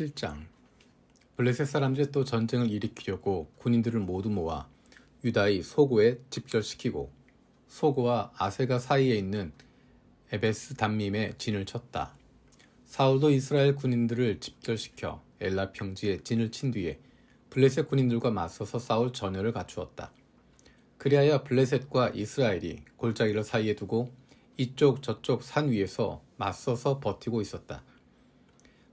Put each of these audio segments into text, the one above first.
7장 블레셋 사람들이 또 전쟁을 일으키려고 군인들을 모두 모아 유다의 소고에 집결시키고 소고와 아세가 사이에 있는 에베스 담밈에 진을 쳤다. 사울도 이스라엘 군인들을 집결시켜 엘라 평지에 진을 친 뒤에 블레셋 군인들과 맞서서 싸울 전열을 갖추었다. 그리하여 블레셋과 이스라엘이 골짜기를 사이에 두고 이쪽 저쪽 산 위에서 맞서서 버티고 있었다.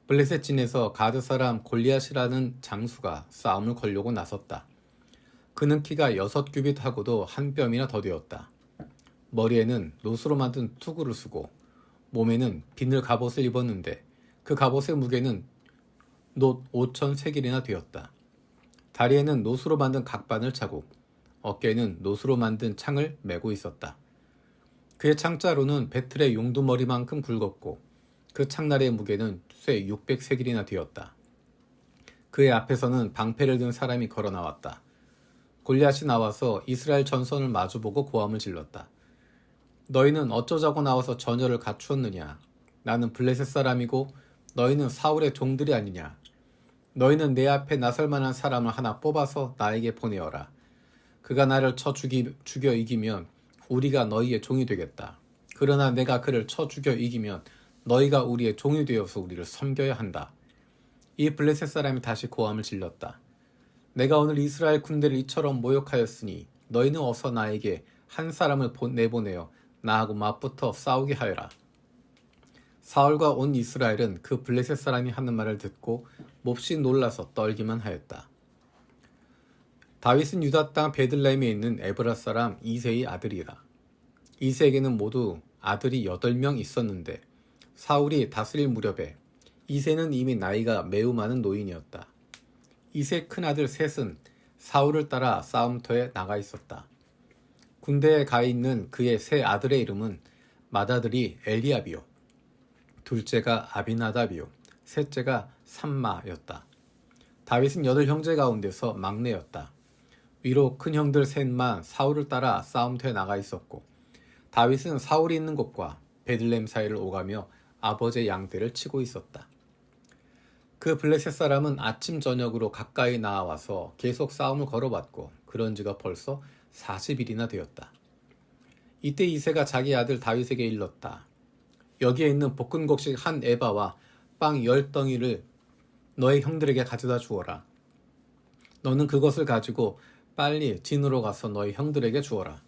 블레셋 진에서 가드 사람 골리앗이라는 장수가 싸움을 걸려고 나섰다. 그는 키가 여섯 규빗 하고도 한 뼘이나 더 되었다. 머리에는 노수로 만든 투구를 쓰고 몸에는 비늘 갑옷을 입었는데 그 갑옷의 무게는 놋 5천 세길이나 되었다. 다리에는 노수로 만든 각반을 차고 어깨에는 노수로 만든 창을 메고 있었다. 그의 창자루는 배틀의 용두머리만큼 굵었고 그 창날의 무게는 쇠 600세길이나 되었다. 그의 앞에서는 방패를 든 사람이 걸어 나왔다. 골리앗이 나와서 이스라엘 전선을 마주보고 고함을 질렀다. 너희는 어쩌자고 나와서 전열을 갖추었느냐? 나는 블레셋 사람이고 너희는 사울의 종들이 아니냐? 너희는 내 앞에 나설 만한 사람을 하나 뽑아서 나에게 보내어라. 그가 나를 쳐 죽이, 죽여 이기면 우리가 너희의 종이 되겠다. 그러나 내가 그를 쳐 죽여 이기면 너희가 우리의 종이 되어서 우리를 섬겨야 한다. 이 블레셋 사람이 다시 고함을 질렀다. 내가 오늘 이스라엘 군대를 이처럼 모욕하였으니 너희는 어서 나에게 한 사람을 보- 내보내어 나하고 맞붙어 싸우게 하여라. 사울과 온 이스라엘은 그 블레셋 사람이 하는 말을 듣고 몹시 놀라서 떨기만 하였다. 다윗은 유다 땅 베들레헴에 있는 에브라 사람 이세의 아들이라. 이세에게는 모두 아들이 여덟 명 있었는데 사울이 다스릴 무렵에 이세는 이미 나이가 매우 많은 노인이었다. 이세 큰아들 셋은 사울을 따라 싸움터에 나가 있었다. 군대에 가 있는 그의 세 아들의 이름은 맏아들이 엘리압이요. 둘째가 아비나답이요. 셋째가 삼마였다. 다윗은 여덟 형제 가운데서 막내였다. 위로 큰 형들 셋만 사울을 따라 싸움터에 나가 있었고 다윗은 사울이 있는 곳과 베들렘 사이를 오가며 아버지의 양떼를 치고 있었다. 그 블레셋 사람은 아침 저녁으로 가까이 나와서 계속 싸움을 걸어봤고 그런 지가 벌써 40일이나 되었다. 이때 이세가 자기 아들 다윗에게 일렀다. 여기에 있는 볶은 곡식 한 에바와 빵 열 덩이를 너의 형들에게 가져다 주어라. 너는 그것을 가지고 빨리 진으로 가서 너희 형들에게 주어라.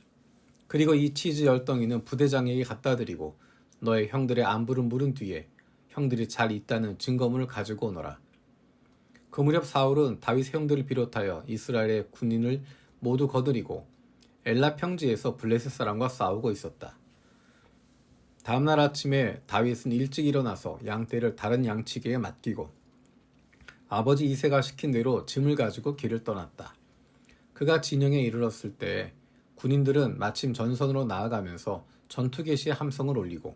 그리고 이 치즈 열 덩이는 부대장에게 갖다 드리고 너의 형들의 안부를 물은 뒤에 형들이 잘 있다는 증거물을 가지고 오너라. 그 무렵 사울은 다윗의 형들을 비롯하여 이스라엘의 군인을 모두 거느리고 엘라 평지에서 블레셋 사람과 싸우고 있었다. 다음날 아침에 다윗은 일찍 일어나서 양떼를 다른 양치기에 맡기고 아버지 이세가 시킨 대로 짐을 가지고 길을 떠났다. 그가 진영에 이르렀을 때 군인들은 마침 전선으로 나아가면서 전투 개시의 함성을 올리고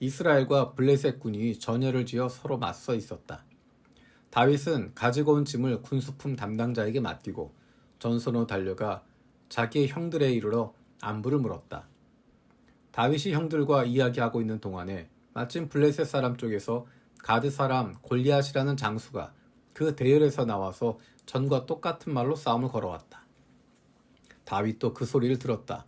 이스라엘과 블레셋 군이 전열을 지어 서로 맞서 있었다. 다윗은 가지고 온 짐을 군수품 담당자에게 맡기고 전선으로 달려가 자기의 형들에 이르러 안부를 물었다. 다윗이 형들과 이야기하고 있는 동안에 마침 블레셋 사람 쪽에서 가드 사람 골리앗이라는 장수가 그 대열에서 나와서 전과 똑같은 말로 싸움을 걸어왔다. 다윗도 그 소리를 들었다.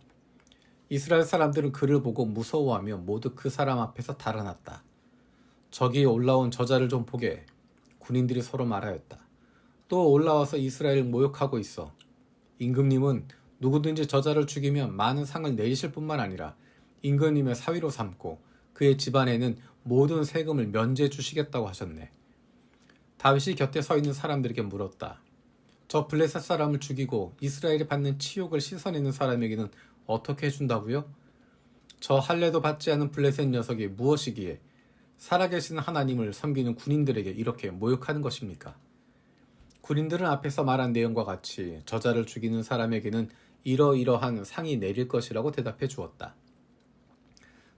이스라엘 사람들은 그를 보고 무서워하며 모두 그 사람 앞에서 달아났다. 저기 올라온 저자를 좀 보게. 군인들이 서로 말하였다. 또 올라와서 이스라엘을 모욕하고 있어. 임금님은 누구든지 저자를 죽이면 많은 상을 내리실 뿐만 아니라 임금님의 사위로 삼고 그의 집안에는 모든 세금을 면제해 주시겠다고 하셨네. 다윗이 곁에 서 있는 사람들에게 물었다. 저 블레셋 사람을 죽이고 이스라엘이 받는 치욕을 씻어내는 사람에게는 어떻게 해준다고요? 저 할례도 받지 않은 블레셋 녀석이 무엇이기에 살아계신 하나님을 섬기는 군인들에게 이렇게 모욕하는 것입니까? 군인들은 앞에서 말한 내용과 같이 저자를 죽이는 사람에게는 이러이러한 상이 내릴 것이라고 대답해 주었다.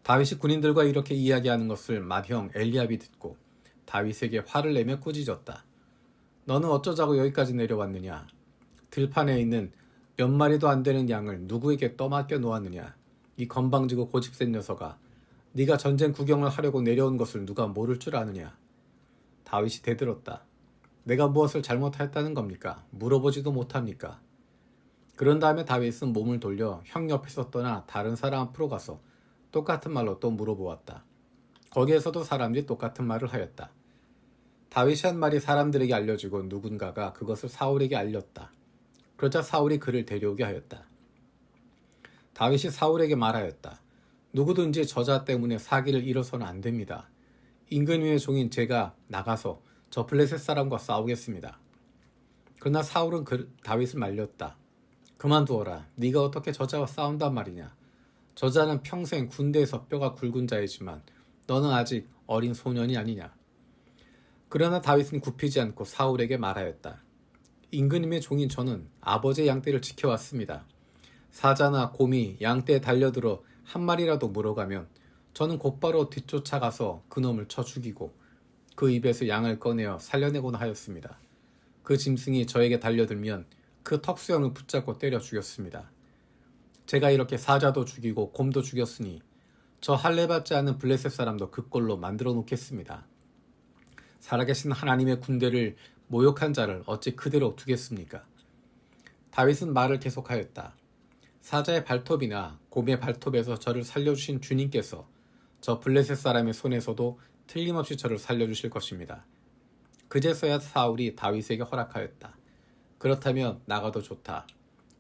다윗이 군인들과 이렇게 이야기하는 것을 맏형 엘리압이 듣고 다윗에게 화를 내며 꾸짖었다. 너는 어쩌자고 여기까지 내려왔느냐? 들판에 있는 몇 마리도 안 되는 양을 누구에게 떠맡겨 놓았느냐? 이 건방지고 고집센 녀석아, 네가 전쟁 구경을 하려고 내려온 것을 누가 모를 줄 아느냐? 다윗이 대들었다. 내가 무엇을 잘못했다는 겁니까? 물어보지도 못합니까? 그런 다음에 다윗은 몸을 돌려 형 옆에서 떠나 다른 사람 앞으로 가서 똑같은 말로 또 물어보았다. 거기에서도 사람들이 똑같은 말을 하였다. 다윗이 한 말이 사람들에게 알려지고 누군가가 그것을 사울에게 알렸다. 그러자 사울이 그를 데려오게 하였다. 다윗이 사울에게 말하였다. 누구든지 저자 때문에 사기를 잃어서는 안 됩니다. 임금님의 종인 제가 나가서 저 블레셋 사람과 싸우겠습니다. 그러나 사울은 그 다윗을 말렸다. 그만두어라. 네가 어떻게 저자와 싸운단 말이냐. 저자는 평생 군대에서 뼈가 굵은 자이지만 너는 아직 어린 소년이 아니냐. 그러나 다윗은 굽히지 않고 사울에게 말하였다. 임금님의 종인 저는 아버지의 양떼를 지켜왔습니다. 사자나 곰이 양떼에 달려들어 한 마리라도 물어가면 저는 곧바로 뒤쫓아가서 그놈을 쳐 죽이고 그 입에서 양을 꺼내어 살려내곤 하였습니다. 그 짐승이 저에게 달려들면 그 턱수염을 붙잡고 때려 죽였습니다. 제가 이렇게 사자도 죽이고 곰도 죽였으니 저 할례받지 않은 블레셋 사람도 그 꼴로 만들어 놓겠습니다. 살아계신 하나님의 군대를 모욕한 자를 어찌 그대로 두겠습니까? 다윗은 말을 계속하였다. 사자의 발톱이나 곰의 발톱에서 저를 살려주신 주님께서 저 블레셋 사람의 손에서도 틀림없이 저를 살려주실 것입니다. 그제서야 사울이 다윗에게 허락하였다. 그렇다면 나가도 좋다.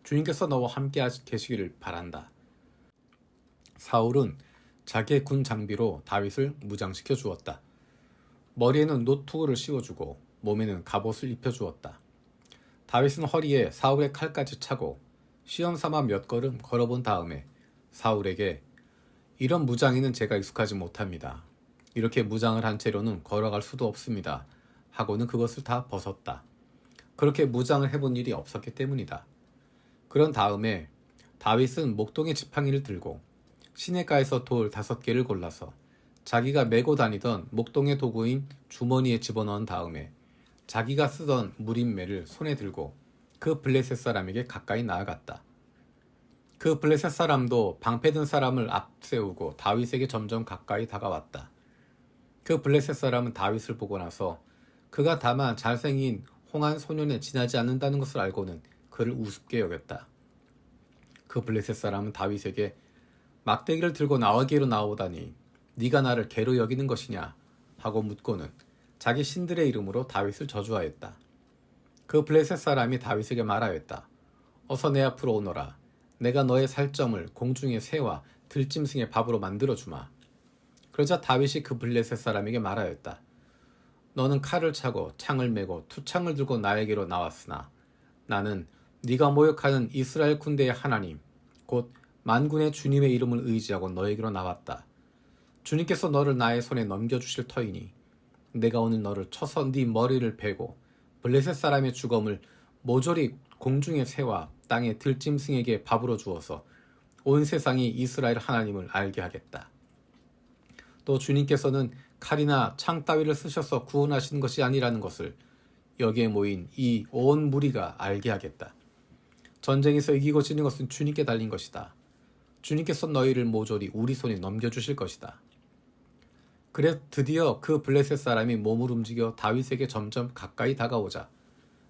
주님께서 너와 함께 계시기를 바란다. 사울은 자기의 군 장비로 다윗을 무장시켜 주었다. 머리에는 노트구를 씌워주고 몸에는 갑옷을 입혀주었다. 다윗은 허리에 사울의 칼까지 차고 시험 삼아 몇 걸음 걸어본 다음에 사울에게 이런 무장에는 제가 익숙하지 못합니다. 이렇게 무장을 한 채로는 걸어갈 수도 없습니다. 하고는 그것을 다 벗었다. 그렇게 무장을 해본 일이 없었기 때문이다. 그런 다음에 다윗은 목동의 지팡이를 들고 시내가에서 돌 다섯 개를 골라서 자기가 메고 다니던 목동의 도구인 주머니에 집어넣은 다음에 자기가 쓰던 무림매를 손에 들고 그 블레셋 사람에게 가까이 나아갔다. 그 블레셋 사람도 방패든 사람을 앞세우고 다윗에게 점점 가까이 다가왔다. 그 블레셋 사람은 다윗을 보고 나서 그가 다만 잘생긴 홍한 소년에 지나지 않는다는 것을 알고는 그를 우습게 여겼다. 그 블레셋 사람은 다윗에게 막대기를 들고 나와기로 나오다니 네가 나를 개로 여기는 것이냐 하고 묻고는 자기 신들의 이름으로 다윗을 저주하였다. 그 블레셋 사람이 다윗에게 말하였다. 어서 내 앞으로 오너라. 내가 너의 살점을 공중의 새와 들짐승의 밥으로 만들어 주마. 그러자 다윗이 그 블레셋 사람에게 말하였다. 너는 칼을 차고 창을 메고 투창을 들고 나에게로 나왔으나 나는 네가 모욕하는 이스라엘 군대의 하나님 곧 만군의 주님의 이름을 의지하고 너에게로 나왔다. 주님께서 너를 나의 손에 넘겨 주실 터이니 내가 오늘 너를 쳐서 네 머리를 베고 블레셋 사람의 주검을 모조리 공중의 새와 땅의 들짐승에게 밥으로 주어서 온 세상이 이스라엘 하나님을 알게 하겠다. 또 주님께서는 칼이나 창 따위를 쓰셔서 구원하시는 것이 아니라는 것을 여기에 모인 이 온 무리가 알게 하겠다. 전쟁에서 이기고 지는 것은 주님께 달린 것이다. 주님께서 너희를 모조리 우리 손에 넘겨주실 것이다. 그래 드디어 그 블레셋 사람이 몸을 움직여 다윗에게 점점 가까이 다가오자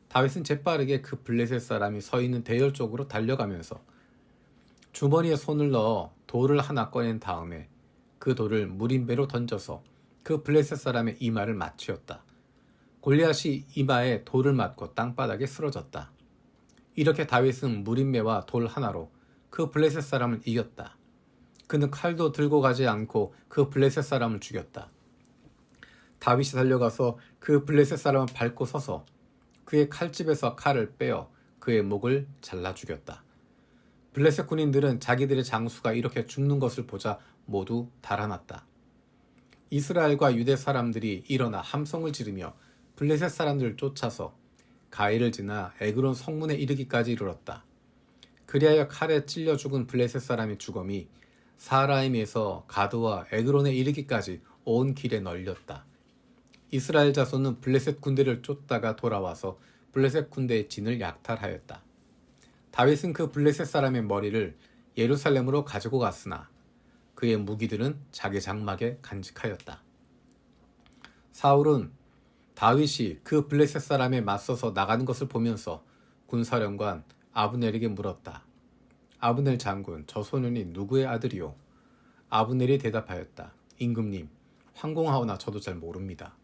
다윗은 재빠르게 그 블레셋 사람이 서 있는 대열 쪽으로 달려가면서 주머니에 손을 넣어 돌을 하나 꺼낸 다음에 그 돌을 무림배로 던져서 그 블레셋 사람의 이마를 맞추었다. 골리앗이 이마에 돌을 맞고 땅바닥에 쓰러졌다. 이렇게 다윗은 무림매와 돌 하나로 그 블레셋 사람을 이겼다. 그는 칼도 들고 가지 않고 그 블레셋 사람을 죽였다. 다윗이 달려가서 그 블레셋 사람을 밟고 서서 그의 칼집에서 칼을 빼어 그의 목을 잘라 죽였다. 블레셋 군인들은 자기들의 장수가 이렇게 죽는 것을 보자 모두 달아났다. 이스라엘과 유대 사람들이 일어나 함성을 지르며 블레셋 사람들을 쫓아서 가이를 지나 에그론 성문에 이르기까지 이르렀다. 그리하여 칼에 찔려 죽은 블레셋 사람의 주검이 사라임에서 가드와 에그론에 이르기까지 온 길에 널렸다. 이스라엘 자손은 블레셋 군대를 쫓다가 돌아와서 블레셋 군대의 진을 약탈하였다. 다윗은 그 블레셋 사람의 머리를 예루살렘으로 가지고 갔으나 그의 무기들은 자기 장막에 간직하였다. 사울은 다윗이 그 블레셋 사람에 맞서서 나가는 것을 보면서 군사령관 아브넬에게 물었다. 아브넬 장군, 저 소년이 누구의 아들이오? 아브넬이 대답하였다. 임금님, 황공하오나 저도 잘 모릅니다.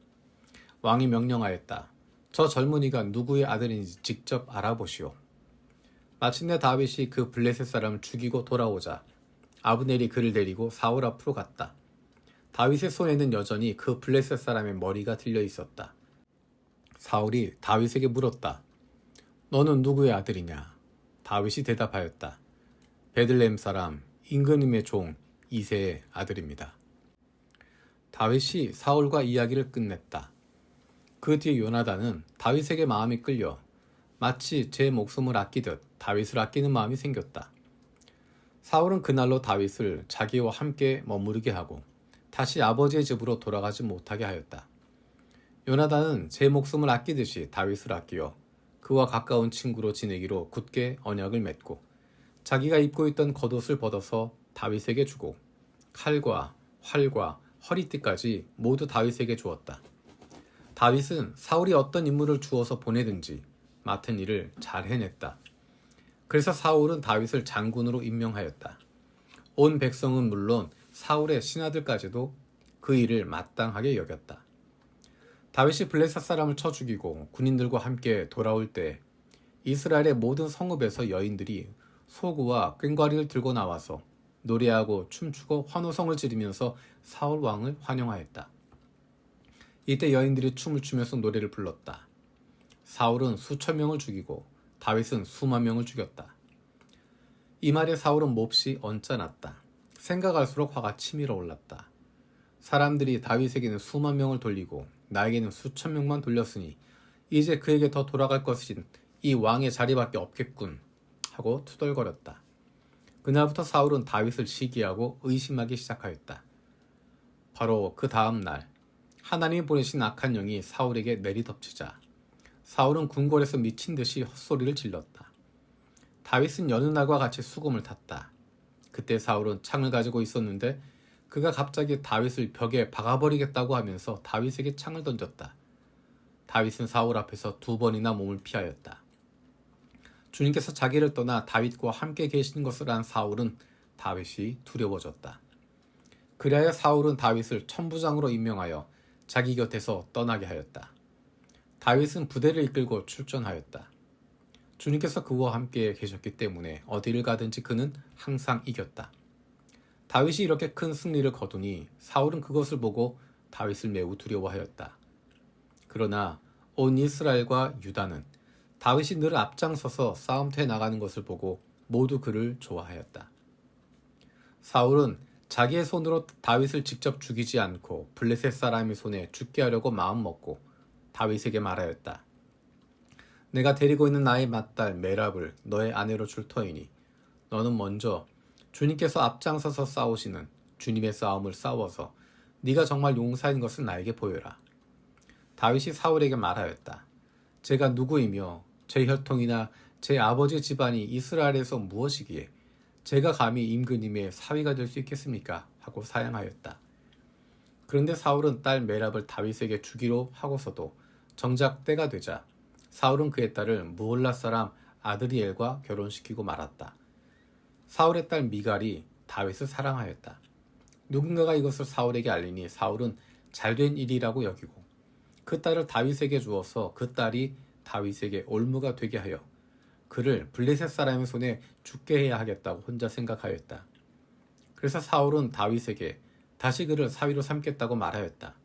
왕이 명령하였다. 저 젊은이가 누구의 아들인지 직접 알아보시오. 마침내 다윗이 그 블레셋 사람을 죽이고 돌아오자 아브넬이 그를 데리고 사울 앞으로 갔다. 다윗의 손에는 여전히 그 블레셋 사람의 머리가 들려 있었다. 사울이 다윗에게 물었다. 너는 누구의 아들이냐? 다윗이 대답하였다. 베들레헴 사람 임금님의 종 이세의 아들입니다. 다윗이 사울과 이야기를 끝냈다. 그 뒤에 요나단은 다윗에게 마음이 끌려 마치 제 목숨을 아끼듯 다윗을 아끼는 마음이 생겼다. 사울은 그날로 다윗을 자기와 함께 머무르게 하고 다시 아버지의 집으로 돌아가지 못하게 하였다. 요나단은 제 목숨을 아끼듯이 다윗을 아끼어 그와 가까운 친구로 지내기로 굳게 언약을 맺고 자기가 입고 있던 겉옷을 벗어서 다윗에게 주고 칼과 활과 허리띠까지 모두 다윗에게 주었다. 다윗은 사울이 어떤 임무를 주어서 보내든지 맡은 일을 잘 해냈다. 그래서 사울은 다윗을 장군으로 임명하였다. 온 백성은 물론 사울의 신하들까지도 그 일을 마땅하게 여겼다. 다윗이 블레셋 사람을 쳐 죽이고 군인들과 함께 돌아올 때 이스라엘의 모든 성읍에서 여인들이 소구와 꽹과리를 들고 나와서 노래하고 춤추고 환호성을 지르면서 사울 왕을 환영하였다. 이때 여인들이 춤을 추면서 노래를 불렀다. 사울은 수천 명을 죽이고 다윗은 수만 명을 죽였다. 이 말에 사울은 몹시 언짢았다. 생각할수록 화가 치밀어 올랐다. 사람들이 다윗에게는 수만 명을 돌리고 나에게는 수천 명만 돌렸으니 이제 그에게 더 돌아갈 것인 이 왕의 자리밖에 없겠군 하고 투덜거렸다. 그날부터 사울은 다윗을 시기하고 의심하기 시작하였다. 바로 그 다음 날 하나님이 보내신 악한 영이 사울에게 내리덮치자 사울은 궁궐에서 미친 듯이 헛소리를 질렀다. 다윗은 여느 날과 같이 수금을 탔다. 그때 사울은 창을 가지고 있었는데 그가 갑자기 다윗을 벽에 박아버리겠다고 하면서 다윗에게 창을 던졌다. 다윗은 사울 앞에서 두 번이나 몸을 피하였다. 주님께서 자기를 떠나 다윗과 함께 계신 것을 안 사울은 다윗이 두려워졌다. 그리하여 사울은 다윗을 천부장으로 임명하여 자기 곁에서 떠나게 하였다. 다윗은 부대를 이끌고 출전하였다. 주님께서 그와 함께 계셨기 때문에 어디를 가든지 그는 항상 이겼다. 다윗이 이렇게 큰 승리를 거두니 사울은 그것을 보고 다윗을 매우 두려워하였다. 그러나 온 이스라엘과 유다는 다윗이 늘 앞장서서 싸움터에 나가는 것을 보고 모두 그를 좋아하였다. 사울은 자기의 손으로 다윗을 직접 죽이지 않고 블레셋 사람의 손에 죽게 하려고 마음먹고 다윗에게 말하였다. 내가 데리고 있는 나의 맏딸 메랍을 너의 아내로 줄 터이니 너는 먼저 주님께서 앞장서서 싸우시는 주님의 싸움을 싸워서 네가 정말 용사인 것을 나에게 보여라. 다윗이 사울에게 말하였다. 제가 누구이며 제 혈통이나 제 아버지 집안이 이스라엘에서 무엇이기에 제가 감히 임금님의 사위가 될 수 있겠습니까? 하고 사양하였다. 그런데 사울은 딸 메랍을 다윗에게 주기로 하고서도 정작 때가 되자 사울은 그의 딸을 무올라 사람 아드리엘과 결혼시키고 말았다. 사울의 딸 미갈이 다윗을 사랑하였다. 누군가가 이것을 사울에게 알리니 사울은 잘된 일이라고 여기고 그 딸을 다윗에게 주어서 그 딸이 다윗에게 올무가 되게 하여 그를 블레셋 사람의 손에 죽게 해야 하겠다고 혼자 생각하였다. 그래서 사울은 다윗에게 다시 그를 사위로 삼겠다고 말하였다.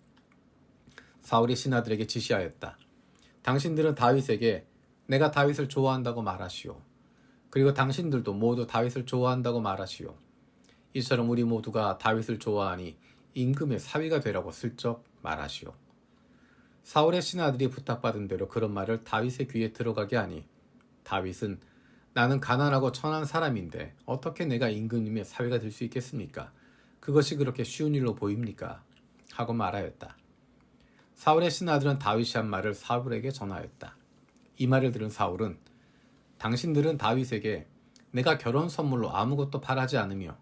사울이 신하들에게 지시하였다. 당신들은 다윗에게 내가 다윗을 좋아한다고 말하시오. 그리고 당신들도 모두 다윗을 좋아한다고 말하시오. 이처럼 우리 모두가 다윗을 좋아하니 임금의 사위가 되라고 슬쩍 말하시오. 사울의 신하들이 부탁받은 대로 그런 말을 다윗의 귀에 들어가게 하니 다윗은 나는 가난하고 천한 사람인데 어떻게 내가 임금님의 사위가 될 수 있겠습니까? 그것이 그렇게 쉬운 일로 보입니까? 하고 말하였다. 사울의 신하들은 다윗이 한 말을 사울에게 전하였다. 이 말을 들은 사울은 당신들은 다윗에게 내가 결혼 선물로 아무것도 바라지 않으며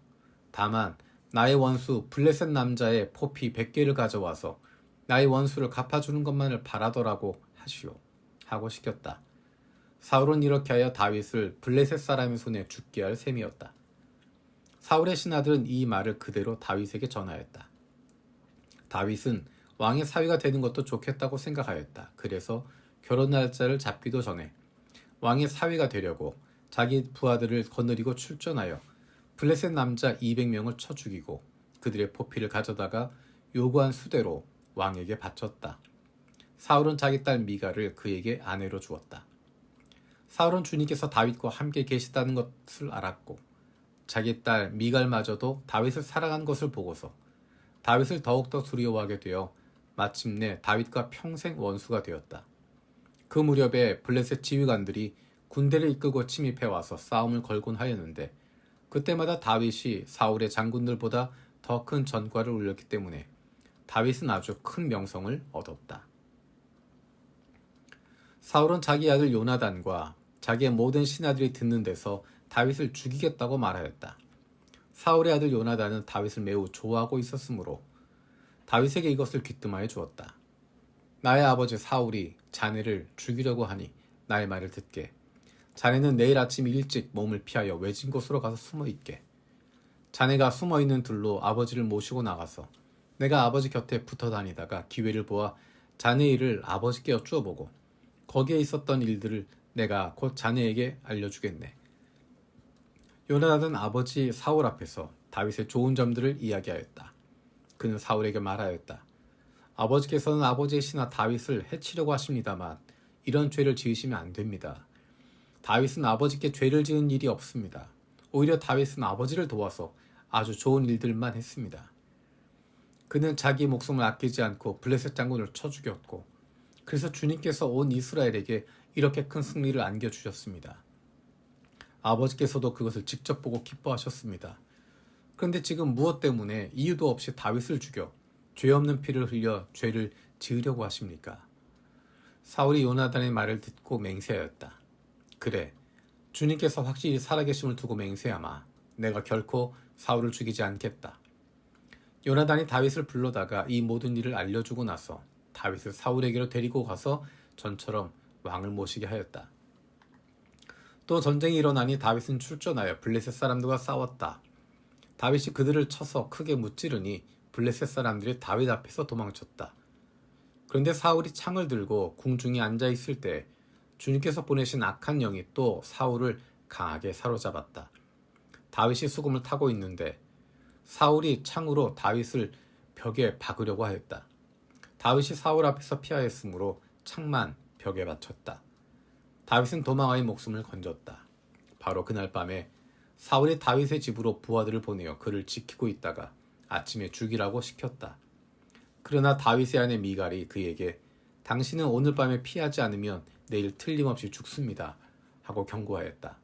다만 나의 원수 블레셋 남자의 포피 100개를 가져와서 나의 원수를 갚아주는 것만을 바라더라고 하시오 하고 시켰다. 사울은 이렇게 하여 다윗을 블레셋 사람의 손에 죽게 할 셈이었다. 사울의 신하들은 이 말을 그대로 다윗에게 전하였다. 다윗은 왕의 사위가 되는 것도 좋겠다고 생각하였다. 그래서 결혼 날짜를 잡기도 전에 왕의 사위가 되려고 자기 부하들을 거느리고 출전하여 블레셋 남자 200명을 쳐 죽이고 그들의 포피를 가져다가 요구한 수대로 왕에게 바쳤다. 사울은 자기 딸 미가를 그에게 아내로 주었다. 사울은 주님께서 다윗과 함께 계시다는 것을 알았고 자기 딸 미갈마저도 다윗을 사랑한 것을 보고서 다윗을 더욱더 두려워하게 되어 마침내 다윗과 평생 원수가 되었다. 그 무렵에 블레셋 지휘관들이 군대를 이끌고 침입해 와서 싸움을 걸곤 하였는데 그때마다 다윗이 사울의 장군들보다 더 큰 전과를 올렸기 때문에 다윗은 아주 큰 명성을 얻었다. 사울은 자기 아들 요나단과 자기의 모든 신하들이 듣는 데서 다윗을 죽이겠다고 말하였다. 사울의 아들 요나단은 다윗을 매우 좋아하고 있었으므로 다윗에게 이것을 귀뜸하여 주었다. 나의 아버지 사울이 자네를 죽이려고 하니 나의 말을 듣게. 자네는 내일 아침 일찍 몸을 피하여 외진 곳으로 가서 숨어 있게. 자네가 숨어 있는 둘로 아버지를 모시고 나가서 내가 아버지 곁에 붙어 다니다가 기회를 보아 자네 일을 아버지께 여쭈어보고 거기에 있었던 일들을 내가 곧 자네에게 알려주겠네. 요나단은 아버지 사울 앞에서 다윗의 좋은 점들을 이야기하였다. 그는 사울에게 말하였다. 아버지께서는 아버지의 신하 다윗을 해치려고 하십니다만 이런 죄를 지으시면 안 됩니다. 다윗은 아버지께 죄를 지은 일이 없습니다. 오히려 다윗은 아버지를 도와서 아주 좋은 일들만 했습니다. 그는 자기 목숨을 아끼지 않고 블레셋 장군을 쳐 죽였고 그래서 주님께서 온 이스라엘에게 이렇게 큰 승리를 안겨 주셨습니다. 아버지께서도 그것을 직접 보고 기뻐하셨습니다. 그런데 지금 무엇 때문에 이유도 없이 다윗을 죽여 죄 없는 피를 흘려 죄를 지으려고 하십니까? 사울이 요나단의 말을 듣고 맹세하였다. 그래, 주님께서 확실히 살아계심을 두고 맹세하마. 내가 결코 사울을 죽이지 않겠다. 요나단이 다윗을 불러다가 이 모든 일을 알려주고 나서 다윗을 사울에게로 데리고 가서 전처럼 왕을 모시게 하였다. 또 전쟁이 일어나니 다윗은 출전하여 블레셋 사람들과 싸웠다. 다윗이 그들을 쳐서 크게 무찌르니 블레셋 사람들이 다윗 앞에서 도망쳤다. 그런데 사울이 창을 들고 궁중에 앉아 있을 때 주님께서 보내신 악한 영이 또 사울을 강하게 사로잡았다. 다윗이 수금을 타고 있는데 사울이 창으로 다윗을 벽에 박으려고 하였다. 다윗이 사울 앞에서 피하였으므로 창만 벽에 맞췄다. 다윗은 도망하여 목숨을 건졌다. 바로 그날 밤에 사울이 다윗의 집으로 부하들을 보내어 그를 지키고 있다가 아침에 죽이라고 시켰다. 그러나 다윗의 아내 미갈이 그에게 당신은 오늘 밤에 피하지 않으면 내일 틀림없이 죽습니다. 하고 경고하였다.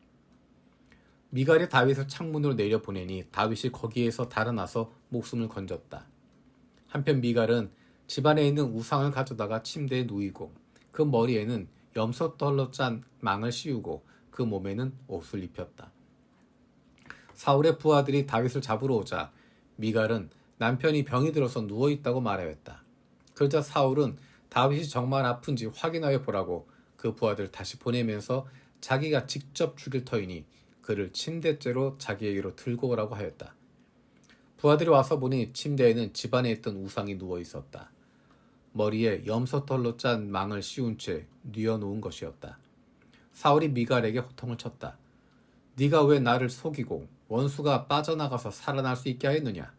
미갈이 다윗을 창문으로 내려 보내니 다윗이 거기에서 달아나서 목숨을 건졌다. 한편 미갈은 집안에 있는 우상을 가져다가 침대에 누이고 그 머리에는 염소떨로 짠 망을 씌우고 그 몸에는 옷을 입혔다. 사울의 부하들이 다윗을 잡으러 오자 미갈은 남편이 병이 들어서 누워 있다고 말하였다. 그러자 사울은 다윗이 정말 아픈지 확인하여 보라고 그 부하들 다시 보내면서 자기가 직접 죽일 터이니 그를 침대째로 자기에게로 들고 오라고 하였다. 부하들이 와서 보니 침대에는 집안에 있던 우상이 누워 있었다. 머리에 염소털로 짠 망을 씌운 채 뉘어놓은 것이었다. 사울이 미갈에게 호통을 쳤다. 네가 왜 나를 속이고 원수가 빠져나가서 살아날 수 있게 하였느냐?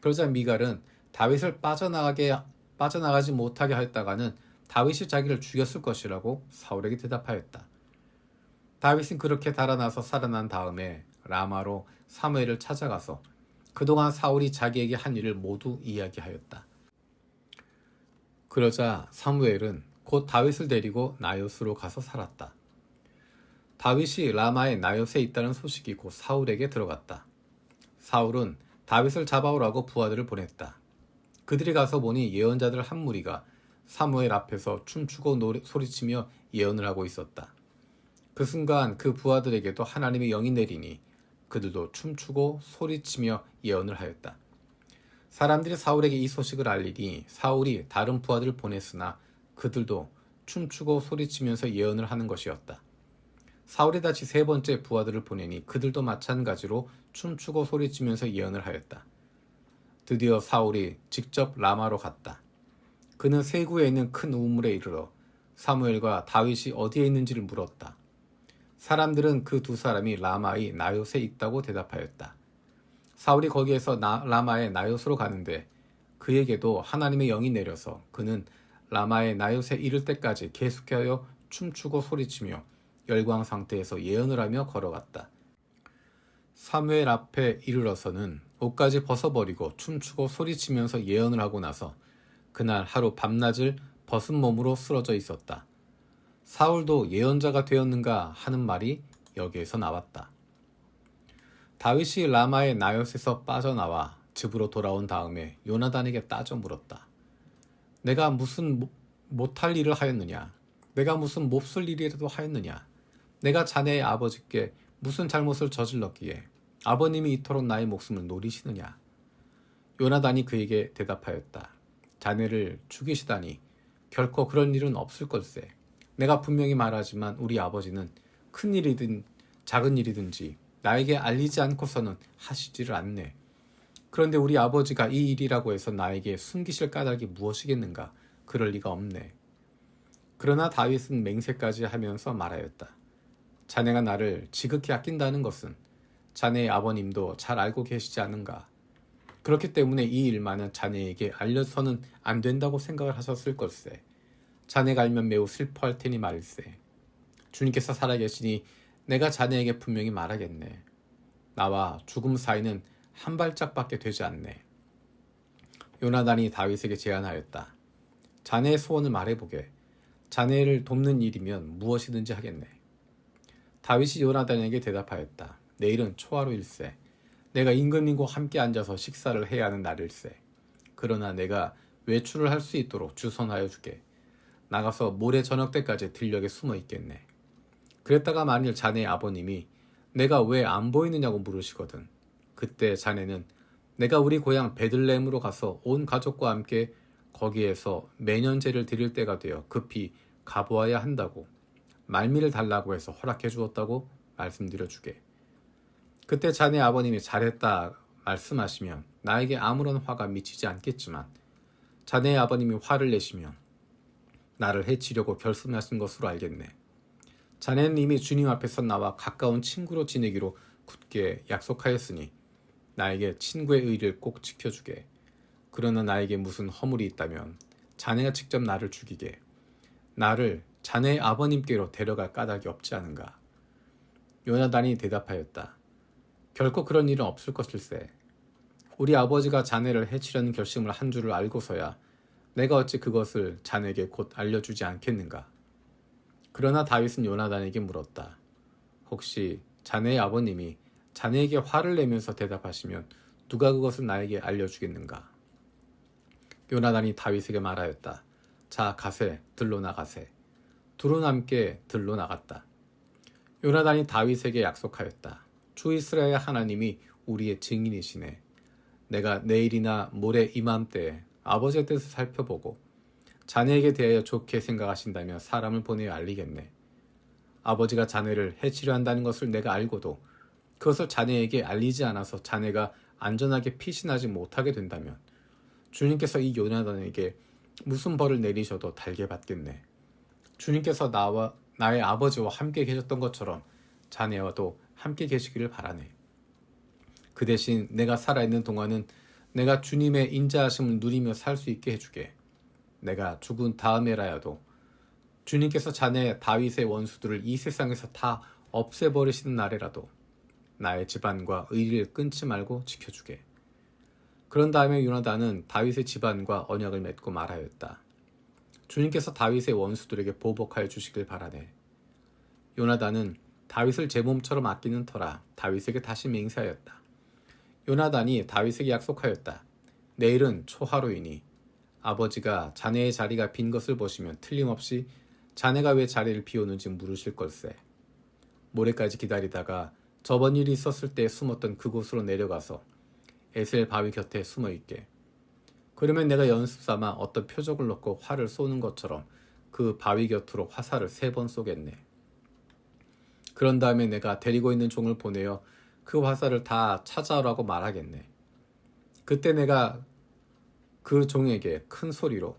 그러자 미갈은 다윗을 빠져나가게 빠져나가지 못하게 하였다가는 다윗이 자기를 죽였을 것이라고 사울에게 대답하였다. 다윗은 그렇게 달아나서 살아난 다음에 라마로 사무엘을 찾아가서 그동안 사울이 자기에게 한 일을 모두 이야기하였다. 그러자 사무엘은 곧 다윗을 데리고 나요스로 가서 살았다. 다윗이 라마의 나요스에 있다는 소식이 곧 사울에게 들어갔다. 사울은 다윗을 잡아오라고 부하들을 보냈다. 그들이 가서 보니 예언자들 한 무리가 사무엘 앞에서 춤추고 노래, 소리치며 예언을 하고 있었다. 그 순간 그 부하들에게도 하나님의 영이 내리니 그들도 춤추고 소리치며 예언을 하였다. 사람들이 사울에게 이 소식을 알리니 사울이 다른 부하들을 보냈으나 그들도 춤추고 소리치면서 예언을 하는 것이었다. 사울이 다시 세 번째 부하들을 보내니 그들도 마찬가지로 춤추고 소리치면서 예언을 하였다. 드디어 사울이 직접 라마로 갔다. 그는 세구에 있는 큰 우물에 이르러 사무엘과 다윗이 어디에 있는지를 물었다. 사람들은 그 두 사람이 라마의 나요스에 있다고 대답하였다. 사울이 거기에서 나, 라마의 나요스로 가는데 그에게도 하나님의 영이 내려서 그는 라마의 나요스에 이를 때까지 계속하여 춤추고 소리치며 열광 상태에서 예언을 하며 걸어갔다. 사무엘 앞에 이르러서는 옷까지 벗어버리고 춤추고 소리치면서 예언을 하고 나서 그날 하루 밤낮을 벗은 몸으로 쓰러져 있었다. 사울도 예언자가 되었는가 하는 말이 여기에서 나왔다. 다윗이 라마의 나요스에서 빠져나와 집으로 돌아온 다음에 요나단에게 따져 물었다. 내가 무슨 모- 못할 일을 하였느냐? 내가 무슨 몹쓸 일이라도 하였느냐? 내가 자네의 아버지께 무슨 잘못을 저질렀기에 아버님이 이토록 나의 목숨을 노리시느냐? 요나단이 그에게 대답하였다. 자네를 죽이시다니 결코 그런 일은 없을 걸세. 내가 분명히 말하지만 우리 아버지는 큰 일이든 작은 일이든지 나에게 알리지 않고서는 하시지를 않네. 그런데 우리 아버지가 이 일이라고 해서 나에게 숨기실 까닭이 무엇이겠는가? 그럴 리가 없네. 그러나 다윗은 맹세까지 하면서 말하였다. 자네가 나를 지극히 아낀다는 것은 자네의 아버님도 잘 알고 계시지 않은가? 그렇기 때문에 이 일만은 자네에게 알려서는 안 된다고 생각을 하셨을 걸세. 자네가 알면 매우 슬퍼할 테니 말일세. 주님께서 살아계시니 내가 자네에게 분명히 말하겠네. 나와 죽음 사이는 한 발짝밖에 되지 않네. 요나단이 다윗에게 제안하였다. 자네의 소원을 말해보게. 자네를 돕는 일이면 무엇이든지 하겠네. 다윗이 요나단에게 대답하였다. 내일은 초하루 일세. 내가 임금님과 함께 앉아서 식사를 해야 하는 날일세. 그러나 내가 외출을 할 수 있도록 주선하여 주게. 나가서 모레 저녁 때까지 들녘에 숨어 있겠네. 그랬다가 만일 자네의 아버님이 내가 왜 안 보이느냐고 물으시거든. 그때 자네는 내가 우리 고향 베들레헴으로 가서 온 가족과 함께 거기에서 매년제를 드릴 때가 되어 급히 가보아야 한다고 말미를 달라고 해서 허락해 주었다고 말씀드려 주게. 그때 자네 아버님이 잘했다 말씀하시면 나에게 아무런 화가 미치지 않겠지만 자네의 아버님이 화를 내시면 나를 해치려고 결심하신 것으로 알겠네. 자네는 이미 주님 앞에서 나와 가까운 친구로 지내기로 굳게 약속하였으니 나에게 친구의 의를 꼭 지켜주게. 그러나 나에게 무슨 허물이 있다면 자네가 직접 나를 죽이게. 나를 자네의 아버님께로 데려갈 까닭이 없지 않은가. 요나단이 대답하였다. 결코 그런 일은 없을 것일세. 우리 아버지가 자네를 해치려는 결심을 한 줄을 알고서야 내가 어찌 그것을 자네에게 곧 알려주지 않겠는가. 그러나 다윗은 요나단에게 물었다. 혹시 자네의 아버님이 자네에게 화를 내면서 대답하시면 누가 그것을 나에게 알려주겠는가? 요나단이 다윗에게 말하였다. 자, 가세, 들로 나가세. 둘은 함께 들로 나갔다. 요나단이 다윗에게 약속하였다. 주 이스라엘 하나님이 우리의 증인이시네. 내가 내일이나 모레 이맘때에 아버지의 뜻을 살펴보고 자네에게 대하여 좋게 생각하신다면 사람을 보내어 알리겠네. 아버지가 자네를 해치려 한다는 것을 내가 알고도 그것을 자네에게 알리지 않아서 자네가 안전하게 피신하지 못하게 된다면 주님께서 이 요나단에게 무슨 벌을 내리셔도 달게 받겠네. 주님께서 나와 나의 아버지와 함께 계셨던 것처럼 자네와도 함께 계시기를 바라네. 그 대신 내가 살아있는 동안은 내가 주님의 인자하심을 누리며 살 수 있게 해주게. 내가 죽은 다음에라야도 주님께서 자네 다윗의 원수들을 이 세상에서 다 없애버리시는 날에라도 나의 집안과 의리를 끊지 말고 지켜주게. 그런 다음에 요나단은 다윗의 집안과 언약을 맺고 말하였다. 주님께서 다윗의 원수들에게 보복하여 주시길 바라네. 요나단은 다윗을 제 몸처럼 아끼는 터라 다윗에게 다시 맹세하였다. 요나단이 다윗에게 약속하였다. 내일은 초하루이니 아버지가 자네의 자리가 빈 것을 보시면 틀림없이 자네가 왜 자리를 비우는지 물으실 걸세. 모레까지 기다리다가 저번 일이 있었을 때 숨었던 그곳으로 내려가서 에셀 바위 곁에 숨어 있게. 그러면 내가 연습 삼아 어떤 표적을 넣고 활을 쏘는 것처럼 그 바위 곁으로 화살을 세 번 쏘겠네. 그런 다음에 내가 데리고 있는 종을 보내어 그 화살을 다 찾아오라고 말하겠네. 그때 내가 그 종에게 큰 소리로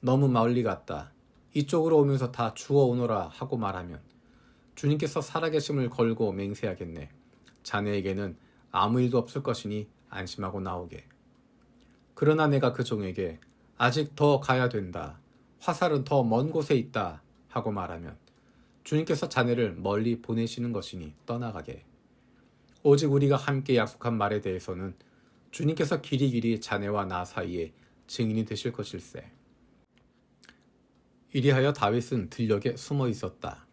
너무 멀리 갔다. 이쪽으로 오면서 다 주워 오너라 하고 말하면 주님께서 살아계심을 걸고 맹세하겠네. 자네에게는 아무 일도 없을 것이니 안심하고 나오게. 그러나 내가 그 종에게 아직 더 가야 된다. 화살은 더 먼 곳에 있다. 하고 말하면 주님께서 자네를 멀리 보내시는 것이니 떠나가게. 오직 우리가 함께 약속한 말에 대해서는 주님께서 길이 길이 자네와 나 사이에 증인이 되실 것일세. 이리하여 다윗은 들녘에 숨어 있었다.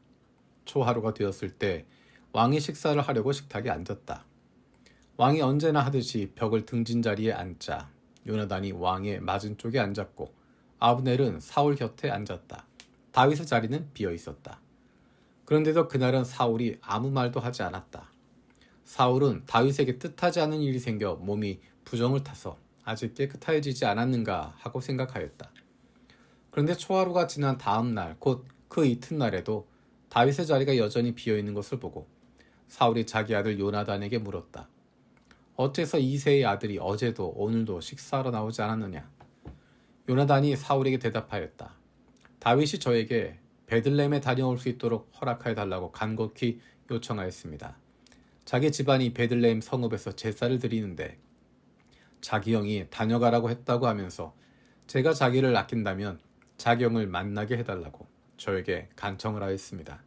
초하루가 되었을 때 왕이 식사를 하려고 식탁에 앉았다. 왕이 언제나 하듯이 벽을 등진 자리에 앉자 요나단이 왕의 맞은 쪽에 앉았고 아브넬은 사울 곁에 앉았다. 다윗의 자리는 비어 있었다. 그런데도 그날은 사울이 아무 말도 하지 않았다. 사울은 다윗에게 뜻하지 않은 일이 생겨 몸이 부정을 타서 아직 깨끗해지지 않았는가 하고 생각하였다. 그런데 초하루가 지난 다음 날, 곧 그 이튿날에도 다윗의 자리가 여전히 비어 있는 것을 보고 사울이 자기 아들 요나단에게 물었다. 어째서 이세의 아들이 어제도 오늘도 식사하러 나오지 않았느냐? 요나단이 사울에게 대답하였다. 다윗이 저에게 베들렘에 다녀올 수 있도록 허락하여 달라고 간곡히 요청하였습니다. 자기 집안이 베들레헴 성읍에서 제사를 드리는데 자기 형이 다녀가라고 했다고 하면서 제가 자기를 아낀다면 자기 형을 만나게 해달라고 저에게 간청을 하였습니다.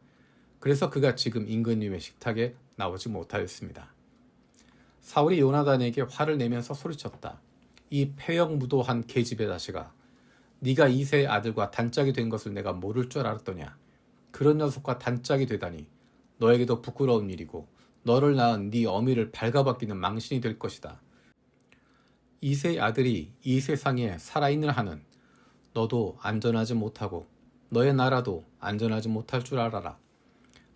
그래서 그가 지금 임금님의 식탁에 나오지 못하였습니다. 사울이 요나단에게 화를 내면서 소리쳤다. 이 폐역무도한 계집의 자식아, 네가 이세의 아들과 단짝이 된 것을 내가 모를 줄 알았더냐. 그런 녀석과 단짝이 되다니 너에게도 부끄러운 일이고 너를 낳은 네 어미를 발가벗기는 망신이 될 것이다. 이세의 아들이 이 세상에 살아있는 한은 너도 안전하지 못하고 너의 나라도 안전하지 못할 줄 알아라.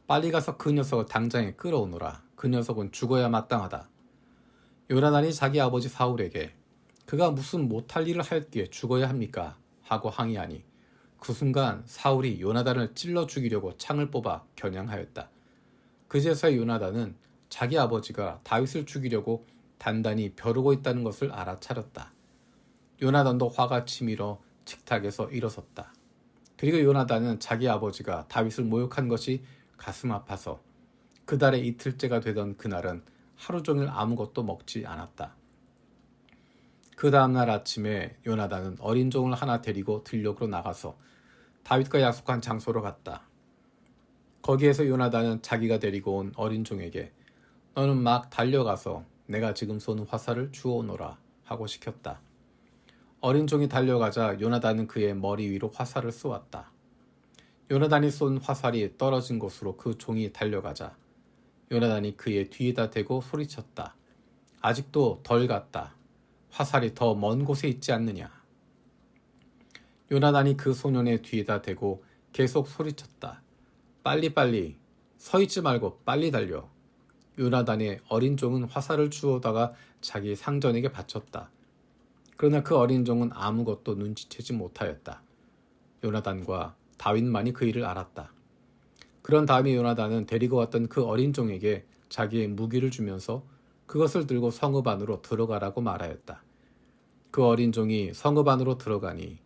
빨리 가서 그 녀석을 당장에 끌어오너라. 그 녀석은 죽어야 마땅하다. 요나단이 자기 아버지 사울에게 그가 무슨 못할 일을 하였기에 죽어야 합니까? 하고 항의하니 그 순간 사울이 요나단을 찔러 죽이려고 창을 뽑아 겨냥하였다. 그제서야 요나단은 자기 아버지가 다윗을 죽이려고 단단히 벼르고 있다는 것을 알아차렸다. 요나단도 화가 치밀어 식탁에서 일어섰다. 그리고 요나단은 자기 아버지가 다윗을 모욕한 것이 가슴 아파서 그달의 이틀째가 되던 그날은 하루 종일 아무것도 먹지 않았다. 그 다음날 아침에 요나단은 어린 종을 하나 데리고 들녘으로 나가서 다윗과 약속한 장소로 갔다. 거기에서 요나단은 자기가 데리고 온 어린 종에게 너는 막 달려가서 내가 지금 쏜 화살을 주워오너라 하고 시켰다. 어린 종이 달려가자 요나단은 그의 머리 위로 화살을 쏘았다. 요나단이 쏜 화살이 떨어진 곳으로 그 종이 달려가자 요나단이 그의 뒤에다 대고 소리쳤다. 아직도 덜 갔다. 화살이 더 먼 곳에 있지 않느냐. 요나단이 그 소년의 뒤에다 대고 계속 소리쳤다. 빨리빨리 서 있지 말고 빨리 달려. 요나단의 어린 종은 화살을 주워다가 자기 상전에게 바쳤다. 그러나 그 어린 종은 아무것도 눈치채지 못하였다. 요나단과 다윗만이 그 일을 알았다. 그런 다음에 요나단은 데리고 왔던 그 어린 종에게 자기의 무기를 주면서 그것을 들고 성읍 안으로 들어가라고 말하였다. 그 어린 종이 성읍 안으로 들어가니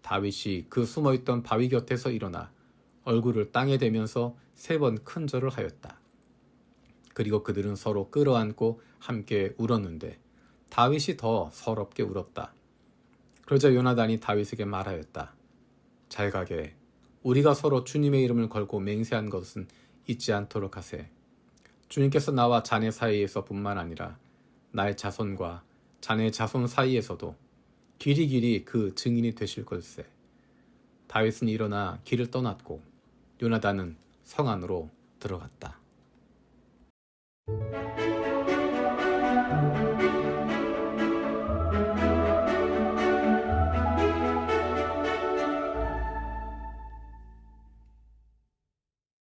다윗이 그 숨어있던 바위 곁에서 일어나 얼굴을 땅에 대면서 세 번 큰 절을 하였다. 그리고 그들은 서로 끌어안고 함께 울었는데 다윗이 더 서럽게 울었다. 그러자 요나단이 다윗에게 말하였다. 잘 가게. 우리가 서로 주님의 이름을 걸고 맹세한 것은 잊지 않도록 하세. 주님께서 나와 자네 사이에서 뿐만 아니라 나의 자손과 자네 자손 사이에서도 길이 길이 그 증인이 되실 걸세. 다윗은 일어나 길을 떠났고 요나단은 성 안으로 들어갔다.